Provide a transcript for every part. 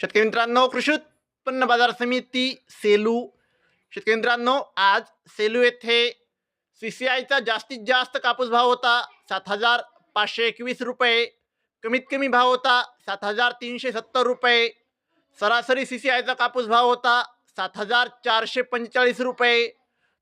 शेतकरी मित्रांनो कृषी उत्पन्न बाजार समिती सेलू. शेतकरी मित्रांनो आज सेलू येथे सी सी आयचा जास्तीत जास्त कापूस भाव होता सात हजार पाचशे एकवीस रुपये. कमीत कमी भाव होता सात हजार तीनशे सत्तर रुपये. सरासरी सी सी आयचा कापूस भाव होता सात हजार चारशे पंचेचाळीस रुपये.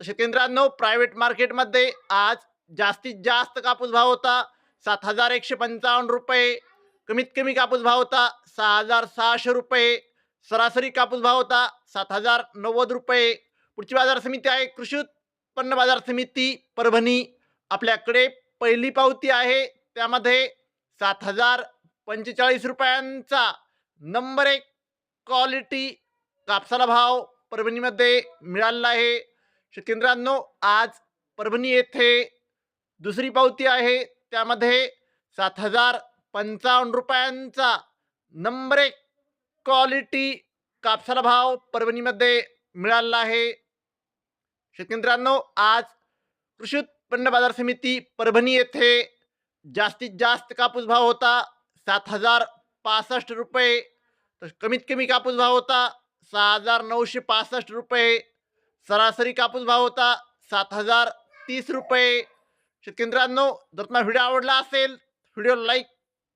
शेतकरी मित्रांनो प्रायव्हेट मार्केटमध्ये आज जास्तीत जास्त कापूस भाव होता सात हजार एकशे पंचावन्न रुपये. कमीत कमी कापूस भाव होता सहा हजार सहाशे रुपये सरासरी कापूस भाव होता सात हजार नव्वद रुपये. पुढची बाजार समिती आहे कृषी उत्पन्न बाजार समिती परभणी. आपल्याकडे पहिली पावती आहे त्यामध्ये सात हजार पंचेचाळीस रुपयांचा नंबर एक क्वालिटी कापसाला भाव परभणीमध्ये मिळालेला आहे. शेतकेंद्रांनो आज परभणी येथे दुसरी पावती आहे त्यामध्ये सात हजार पंचावन्न रुपयांचा नंबर एक क्वालिटी कापसाला भाव परभणीमध्ये मिळालेला आहे. शेतकरी मित्रांनो आज कृषी उत्पन्न बाजार समिती परभणी येथे जास्तीत जास्त कापूस भाव होता सात हजार पासष्ट रुपये. तर कमीत कमी कापूस भाव होता सहा हजार नऊशे पासष्ट रुपये. सरासरी कापूस भाव होता सात हजार तीस रुपये. शेतकरी मित्रांनो जर तुम्हाला व्हिडिओ आवडला असेल व्हिडिओ लाईक